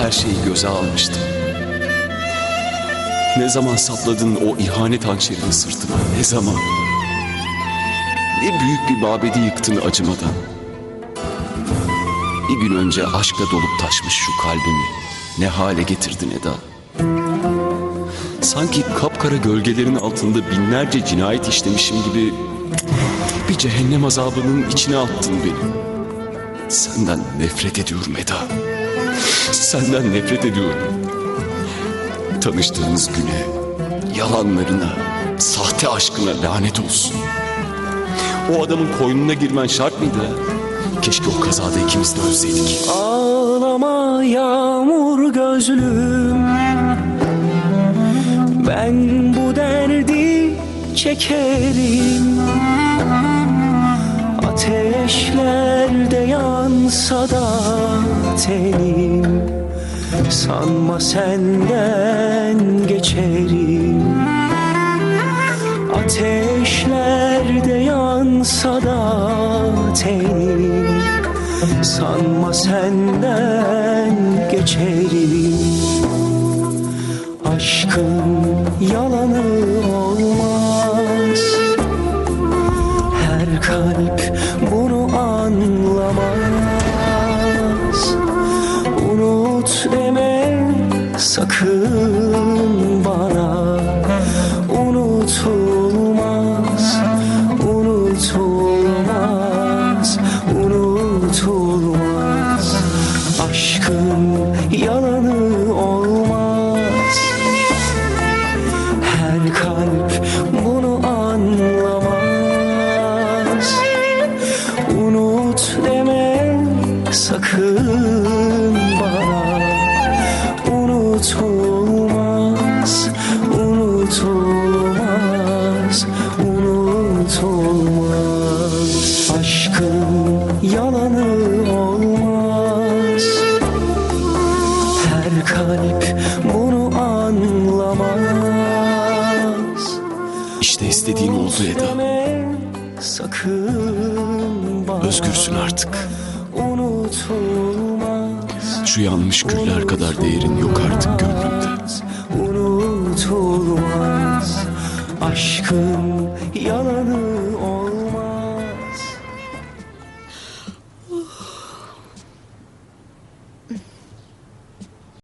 her şeyi göze almıştım. Ne zaman sapladın o ihanet hançerini sırtıma, ne zaman? Ne büyük bir mabedi yıktın acımadan. Bir gün önce aşkla dolup taşmış şu kalbimi ne hale getirdin Eda. Sanki kapkara gölgelerin altında binlerce cinayet işlemişim gibi bir cehennem azabının içine attın beni. Senden nefret ediyorum Eda. Senden nefret ediyorum. Tanıştığımız güne, yalanlarına, sahte aşkına lanet olsun. O adamın koynuna girmen şart mıydı? Keşke o kazada ikimiz de ölseydik. Ağlama yağmur gözlüm Ben bu derdi çekerim Ateşlerde yansa da tenim. Sanma senden geçerim. Ateşlerde yansa da tenim. Sanma senden geçerim. Aşkın yalanı olmaz. Her kalp bunu anlamaz. Unut deme sakın bana. Unutulmaz, unutulmaz, unutulmaz. Aşkın yalanı olmaz. Her kalp sakın bana. Unutulmaz, unutulmaz, unutulmaz. Aşkın yalanı olmaz. Her kalp bunu anlamaz. İşte istediğin oldu Eda. Sakın Özgürsün artık. Unutulmaz Şu yanmış güller kadar değerin yok artık gönlümde. Unutulmaz Aşkın yalanı